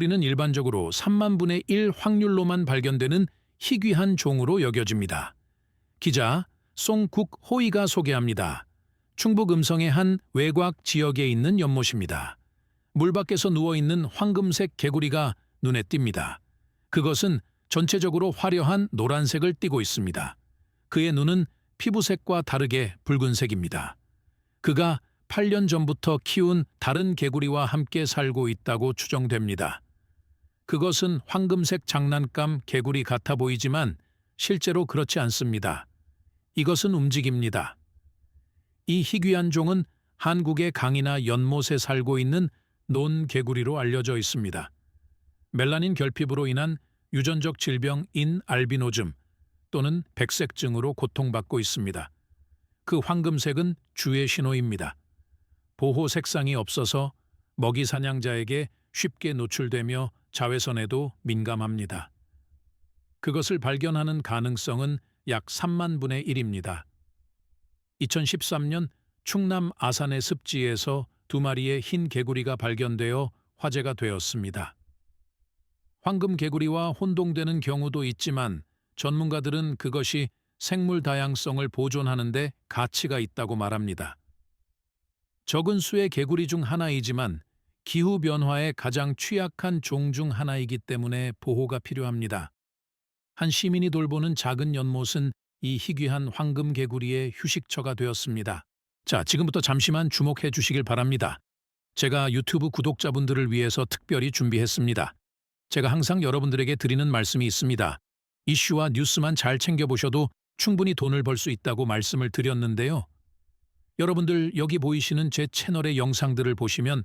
우리는 일반적으로 3만 분의 1 확률로만 발견되는 희귀한 종으로 여겨집니다. 기자 송국 호이가 소개합니다. 충북 음성의 한 외곽 지역에 있는 연못입니다. 물 밖에서 누워있는 황금색 개구리가 눈에 띕니다. 그것은 전체적으로 화려한 노란색을 띠고 있습니다. 그의 눈은 피부색과 다르게 붉은색입니다. 그가 8년 전부터 키운 다른 개구리와 함께 살고 있다고 추정됩니다. 그것은 황금색 장난감 개구리 같아 보이지만 실제로 그렇지 않습니다. 이것은 움직입니다. 이 희귀한 종은 한국의 강이나 연못에 살고 있는 논 개구리로 알려져 있습니다. 멜라닌 결핍으로 인한 유전적 질병 인 알비노즘 또는 백색증으로 고통받고 있습니다. 그 황금색은 주의 신호입니다. 보호 색상이 없어서 먹이 사냥자에게 쉽게 노출되며 자외선에도 민감합니다. 그것을 발견하는 가능성은 약 3만 분의 1입니다. 2013년 충남 아산의 습지에서 두 마리의 흰 개구리가 발견되어 화제가 되었습니다. 황금 개구리와 혼동되는 경우도 있지만 전문가들은 그것이 생물 다양성을 보존하는 데 가치가 있다고 말합니다. 적은 수의 개구리 중 하나이지만 기후 변화에 가장 취약한 종 중 하나이기 때문에 보호가 필요합니다. 한 시민이 돌보는 작은 연못은 이 희귀한 황금 개구리의 휴식처가 되었습니다. 자, 지금부터 잠시만 주목해 주시길 바랍니다. 제가 유튜브 구독자분들을 위해서 특별히 준비했습니다. 제가 항상 여러분들에게 드리는 말씀이 있습니다. 이슈와 뉴스만 잘 챙겨보셔도 충분히 돈을 벌 수 있다고 말씀을 드렸는데요. 여러분들 여기 보이시는 제 채널의 영상들을 보시면